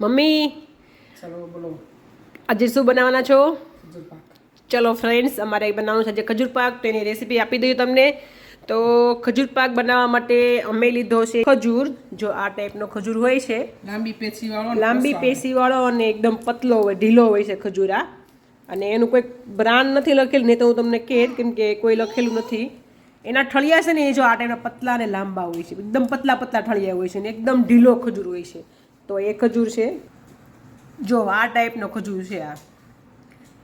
Mummy ચલો બોલો. આજે શું બનાવવાના છો? ચલો ફ્રેન્ડ્સ અમારે બનાવવાનું છે આજે ખજૂર પાક તેની રેસીપી આપી દઈએ તમને. તો ખજૂર પાક બનાવવા માટે અમે લીધો છે ખજૂર જો આ ટાઈપનો ખજૂર હોય છે. લાંબી પેચી વાળો લાંબી પેશીવાળો અને એકદમ પતલો હોય ઢીલો હોય છે ખજૂર આ. અને એનું કોઈ બ્રાન્ડ નથી લખેલું નહીં તો હું તમને કહેત કેમ કે કોઈ લખેલું નથી. એના ઠળિયા છે ને એ જો આ ટાઈપના પતલા અને લાંબા હોય છે. એકદમ પતલા પતલા ઠળિયા હોય છે ને એકદમ ઢીલો ખજૂર હોય છે. તો એ ખજૂર છે? જો આ ટાઈપનો ખજૂર છે આ.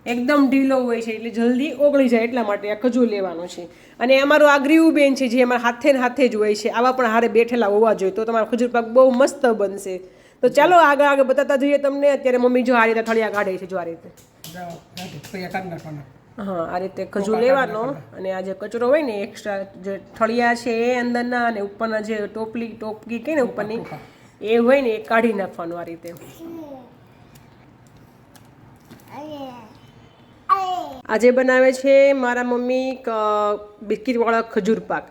એકદમ ઢીલો હોય છે એટલે જલ્દી ઓગળી જાય એટલા માટે આ ખજૂર લેવાનો છે. અને અમારું આ બેન છે જે અમારા હાથે ને હાથે જ હોય છે આવા પણ હારે બેઠેલા હોવા જોઈએ તો તમારો ખજૂર પાક બહુ મસ્ત બનશે. તો ચાલો આગળ આગળ બતાવતા જઈએ તમને. અત્યારે મમ્મી જો આ રીતે થળિયા કાઢે છે જો આ રીતે. હા આ રીતે ખજૂર લેવાનો. અને આ જે કચરો હોય ને એક્સ્ટ્રા જે થળિયા છે એ અંદરના અને ઉપરના જે ટોપલી ટોપકી કે ને ઉપરની એ હોય ને એ કાઢી નાખવાનું આ રીતે. આજે બનાવે છે મારા મમ્મી બિસ્કીટવાળા ખજૂર પાક.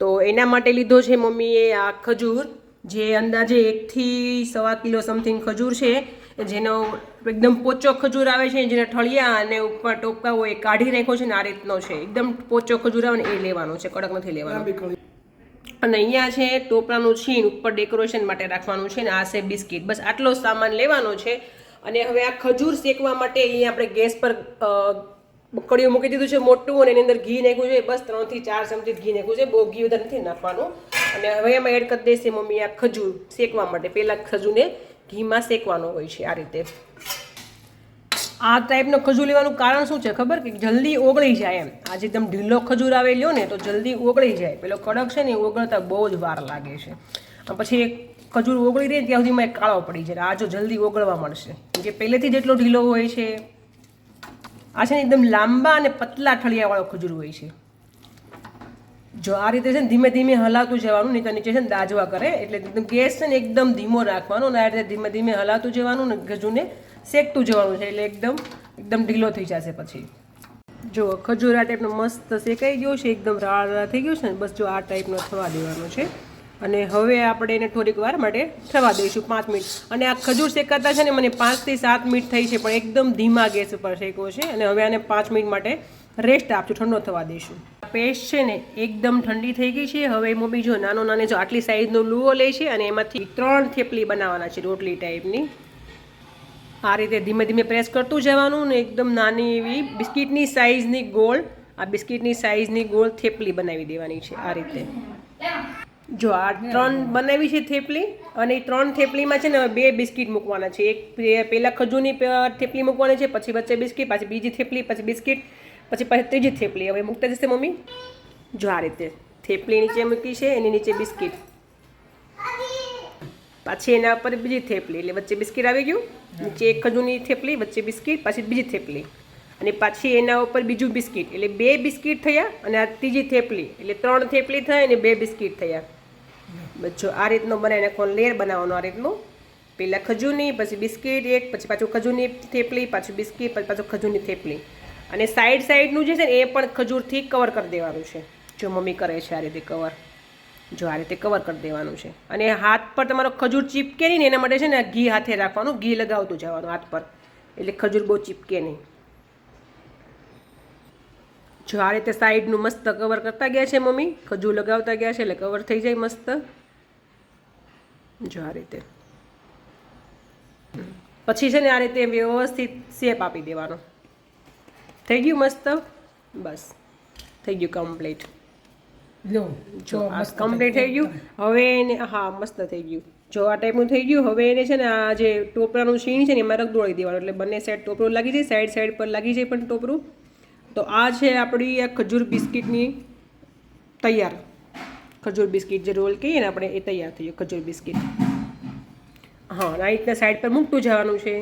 તો એના માટે લીધો છે મમ્મીએ આ ખજૂર, જે અંદાજે એકથી સવા કિલો સમથિંગ ખજૂર છે, જેનો એકદમ પોચો ખજૂર આવે છે, જેના ઠળિયા અને ઉપર ટોપકા હોય એ કાઢી નાખ્યો છે ને આ રીતનો છે. એકદમ પોચો ખજૂર આવે ને એ લેવાનો છે, કડક નથી લેવાનો. અને અહીંયા છે, ટોપરાનું છીણ ઉપર ડેકોરેશન માટે રાખવાનું છે ને આ છે બિસ્કિટ. બસ આટલો સામાન લેવાનો છે અને હવે આ ખજૂર શેકવા માટે અહીંયા આપણે ગેસ પર કડીઓ મૂકી દીધું છે, મોટું અને એની અંદર ઘી નાખ્યું છે. બસ ત્રણથી ચાર ચમચી ઘી નાખ્યું છે. બહુ ઘી વધારે નથી નાખવાનું. અને હવે એમાં એડ કરી દેશે મમ્મી આ ખજૂર શેકવા માટે. પહેલાં ખજૂરને ઘીમાં શેકવાનો હોય છે આ રીતે. આ ટાઈપનો ખજૂર લેવાનું કારણ શું છે ખબર? કે જલ્દી ઓગળી જાય એમ. આજે એકદમ ઢીલો ખજૂર આવે લ્યો ને તો જલ્દી ઓગળી જાય. પેલો કડક છે ને ઓગળતા બહુ જ વાર લાગે છે. પછી એક ખજૂર ઓગળી રહે ત્યાં સુધીમાં એક કાળો પડી જાય. આ જો જલ્દી ઓગળવા મળશે જે પહેલેથી જેટલો ઢીલો હોય છે. આ છે ને એકદમ લાંબા અને પતલા ઠળિયાવાળો ખજૂર હોય છે. જો આ રીતે છે ને ધીમે ધીમે હલાવતું જવાનું, નહીં તો નીચે છે ને દાજવા કરે. એટલે એકદમ ગેસ છે ને એકદમ ધીમો રાખવાનો અને આ રીતે ધીમે ધીમે હલાવતું જવાનું ને ખજૂરને શેકતું જવાનું છે એટલે એકદમ એકદમ ઢીલો થઈ જશે પછી. જો ખજૂર આ ટાઈપનો મસ્ત શેકાઈ ગયો છે, એકદમ રાળ રાળ થઈ ગયો છે ને, બસ જો આ ટાઈપનો થવા દેવાનો છે. અને હવે આપણે એને થોડીક વાર માટે થવા દઈશું, પાંચ મિનિટ. અને આ ખજૂર શેકાતા છે ને, મને પાંચથી સાત મિનિટ થઈ છે, પણ એકદમ ધીમા ગેસ ઉપર શેકવો છે. અને હવે આને પાંચ મિનિટ માટે રેસ્ટ આપશું ઠંડો થવા દઈશું. પેસ્ટ છે ને, એકદમ ઠંડી થઈ ગઈ છે. હવે મમ્મી જો નાનો નાનો જો આટલી સાઈઝનો લુઓ લે છે, અને એમાંથી ત્રણ થેપલી બનાવવાના છે રોટલી ટાઈપની આ રીતે ધીમે ધીમે પ્રેસ કરતું જવાનું ને એકદમ નાની એવી બિસ્કિટની સાઇઝની ગોળ, આ બિસ્કિટની સાઇઝની ગોળ થેપલી બનાવી દેવાની છે આ રીતે. જો આ ત્રણ બનાવી છે થેપલી, અને એ ત્રણ થેપલીમાં છે ને બે બિસ્કિટ મૂકવાના છે. એક પહેલા ખજૂરની થેપલી મૂકવાની છે, પછી વચ્ચે બિસ્કિટ, પછી બીજી થેપલી, પછી બિસ્કિટ, પછી પછી ત્રીજી થેપલી. હવે મૂકતા જશે મમ્મી? જો આ રીતે થેપલી નીચે મૂકી છે, એની નીચે બિસ્કિટ. પાછી એના ઉપર બીજી થેપલી એટલે વચ્ચે બિસ્કિટ આવી ગયું. નીચે એક ખજૂની થેપલી વચ્ચે બિસ્કિટ પાછી બીજી થેપલી. અને પાછી એના ઉપર બીજું બિસ્કિટ એટલે બે બિસ્કિટ થયા અને આ ત્રીજી થેપલી એટલે ત્રણ થેપલી થઈ અને બે બિસ્કિટ થયા. બચ્ચો આ રીતનો બનાવીને આખો લેર બનાવવાનો આ રીતનું. પહેલાં ખજૂની પછી બિસ્કિટ એક પછી પાછું ખજૂરની થેપલી પાછું બિસ્કિટ પછી પાછું ખજૂરની થેપલી. અને સાઈડ સાઈડનું જે છે ને એ પણ ખજૂરથી કવર કરી દેવાનું છે. જો મમ્મી કરે છે આ રીતે કવર જો આ રીતે કવર કરી દેવાનું છે. અને હાથ પર તમારો ખજૂર ચીપકે નહીં એના માટે છે ને ઘી હાથે રાખવાનું, ઘી લગાવતું જવાનું હાથ પર. એટલે ખજૂર બહુ ચીપકે નહીં. જો આ રીતે સાઈડનું મસ્ત કવર કરતા ગયા છે મમ્મી. ખજૂર લગાવતા ગયા છે એટલે કવર થઈ જાય મસ્ત. જો આ રીતે. પછી છે ને આ રીતે વ્યવસ્થિત શેપ આપી દેવાનો. થઈ ગયું મસ્ત? બસ. થઈ ગયું કમ્પ્લીટ લો જો આ કમ્પ્લીટ થઈ ગયું હવે એને હા મસ્ત થઈ ગયું. જો આ ટાઈપનું થઈ ગયું હવે એને છે ને આ જે ટોપરાનું શીણ છે ને એમાં રગદોળી દેવાનું. એટલે બંને સાઈડ ટોપરું લાગી જાય સાઈડ સાઈડ પર લાગી જાય પણ ટોપરું. તો આ છે આપણી આ ખજૂર બિસ્કિટની તૈયાર. ખજૂર બિસ્કિટ જે રોલ કહીએ ને આપણે એ તૈયાર થઈ ગયું ખજૂર બિસ્કિટ. હા આ રીતના સાઈડ પર મૂકતું જવાનું છે.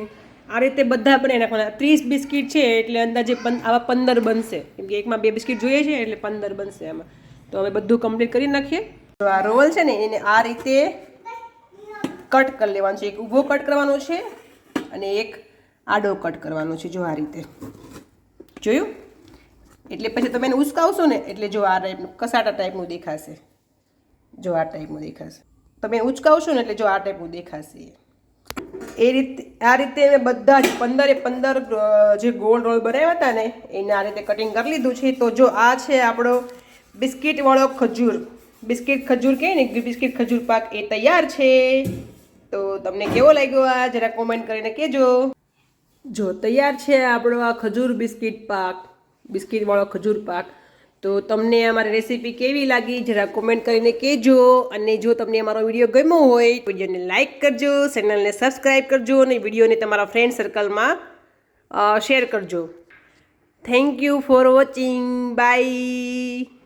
આ રીતે બધા બનાવી નાખવાના ત્રીસ બિસ્કિટ છે એટલે અંદાજે પંદ આવા પંદર બનશે. કેમ કે એકમાં બે બિસ્કિટ જોઈએ છે એટલે પંદર બનશે આમાં. તો હવે બધું કમ્પ્લીટ કરી નાખીએ. તો આ રોલ છે ને, એને આ રીતે કટ કરી લેવાનું છે. એક ઊભો કટ કરવાનો છે અને એક આડો કટ કરવાનો છે, જો આ રીતે. જોયું? એટલે પછી તમે એને ઉસકાવશો ને, એટલે જો આ ટાઈપનું કસાટા ટાઈપનું દેખાશે. જો આ ટાઈપનું દેખાશે. તમે ઉચકાવશો ને, એટલે જો આ ટાઈપનું દેખાશે. એ રીતે, આ રીતે મેં બધા જ પંદરે પંદર જે ગોળ રોલ બનાવ્યા હતા ને, એને આ રીતે કટિંગ કરી લીધું છે. તો જો આ છે આપણો બિસ્કિટવાળો ખજૂર. બિસ્કિટ ખજૂર કહે ને બિસ્કિટ ખજૂર પાક એ તૈયાર છે. તો તમને કેવો લાગ્યો આ? જરા કોમેન્ટ કરીને કહેજો. જો, તૈયાર છે આપણો આ ખજૂર બિસ્કિટ પાક બિસ્કિટવાળો ખજૂર પાક. તો તમને અમારી રેસીપી કેવી લાગી? જરા કોમેન્ટ કરીને કહેજો. અને જો તમને અમારો વીડિયો ગમ્યો હોય વિડીયોને લાઇક કરજો ચેનલને સબસ્ક્રાઈબ કરજો, અને વિડીયોને તમારા ફ્રેન્ડ સર્કલમાં શેર કરજો. Thank you for watching bye